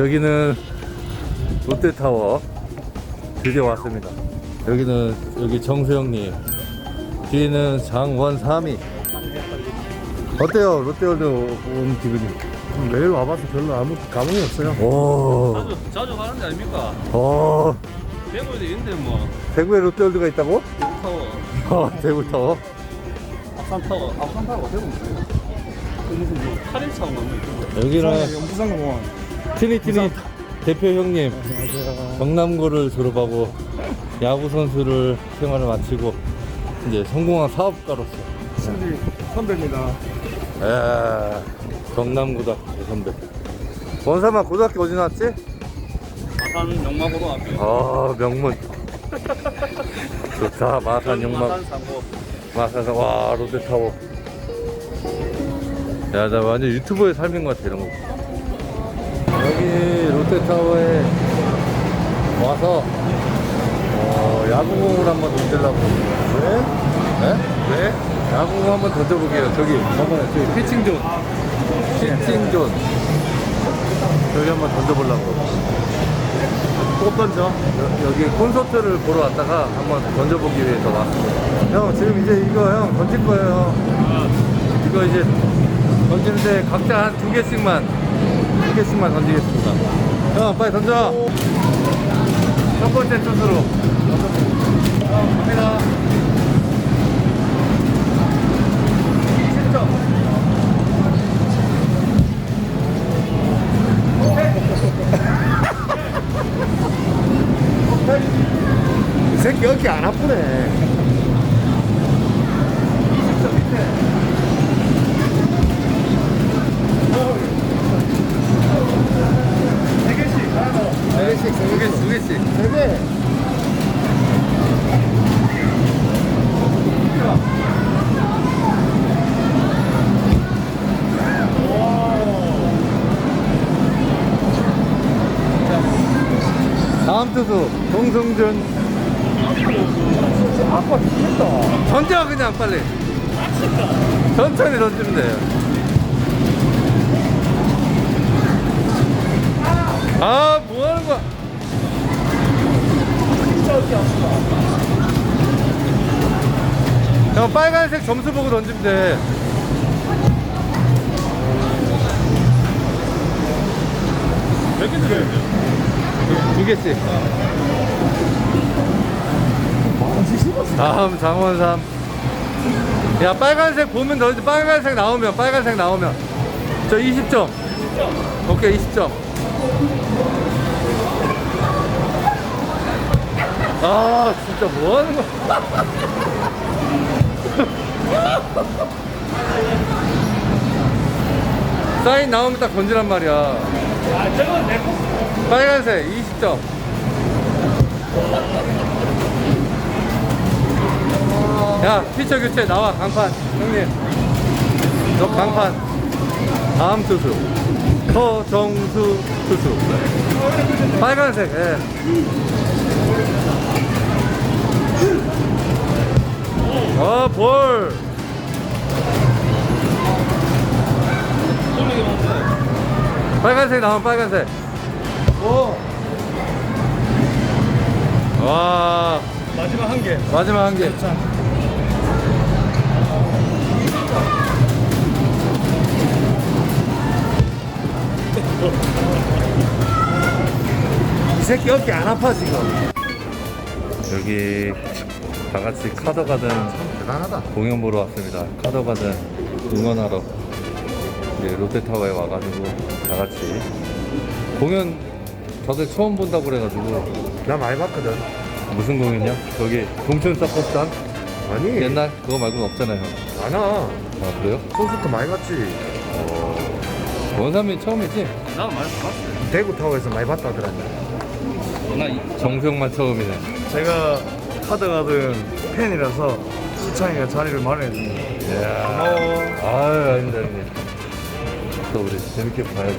여기는 롯데타워 드디어 왔습니다. 여기는 여기 정수영님 뒤에는 장원삼이 어때요 롯데월드 온 기분이? 매일 와봐서 별로 아무 감흥이 없어요. 오, 자주 자주 가는 데 아닙니까? 어, 대구에도 있는데 뭐 대구에 롯데월드가 있다고? 타워, 어, 대구타워. 앞산 타워, 앞산 타워 대구 있어요. 그 무슨 뭐 8일 차원 가면 있고. 여기는 연부상공원. 트니트니 대표 형님. 경남고를 졸업하고 야구 선수를 생활을 마치고 이제 성공한 사업가로서 신지 선배입니다. 에 경남고등학교 선배 원삼아 고등학교 어디 나왔지? 마산 영마고로 앞에. 아 명문 좋다 마산 영막 마산 사고. 마산 와 롯데타워 야나 완전 유튜버의 삶인 것 같아 이런 거 여기 롯데타워에 와서 어, 야구공을 한번 던지려고 왜? 네? 왜? 야구공 한번 던져보게요 저기 저번에 저기 피칭존 피칭존 저기 한번 던져보려고 못 던져. 여- 여기 콘서트를 보러 왔다가 한번 던져보기 위해서 왔습니다. 형, 지금 이제 이거 형 던질 거예요. 이거 이제 던지는데 각자 한 두 개씩만, 두 개씩만 던지겠습니다. 형, 빨리 던져! 첫 번째 투수로. 형, 갑니다. 20점. 이 새끼 어깨 안 아프네. 개. 다음 투수 동승준 아빠 죽겠다. 던져 그냥 빨리 천천히 던지면 돼요 아 형 빨간색 점수 보고 던지면 돼. 몇 개인데? 두 개씩. 다음 장원 삼. 야 빨간색 보면 던지 빨간색 나오면 빨간색 나오면. 저 20점. 오케이 20점 아 진짜 뭐 하는 거야? 사인 나오면 딱 던지란 말이야. 아, 저건 내 거. 빨간색 20점. 야 피처 교체 나와 강판. 형님. 너 강판. 다음 투수. 서정수 투수. 빨간색 예. 소맥이 많네. 빨간색 나오면 빨간색 오. 와 마지막 한 개. 마지막 한 개 자. 이 새끼 어깨 안 아파 지금. 여기 다 같이 카더 가든 대단하다. 공연 보러 왔습니다. 카더 가든 응원하러 이제 롯데타워에 와가지고 다 같이 공연 저도 처음 본다고 그래가지고 나 많이 봤거든. 무슨 공연이야? 거기 동춘 서커스단 아니. 옛날 그거 말고는 없잖아요. 많아. 아 그래요? 콘서트 많이 갔지. 원삼이 처음이지? 나 많이 봤어요. 대구 타워에서 많이 봤다더라고. 나 이, 정수영만 처음이네. 제가 카드가든 팬이라서 시창이가 자리를 마련해 줍니다. 이야. 고마워. 아유 아닙니다 아닙니다. 또 우리 재밌게 봐야죠.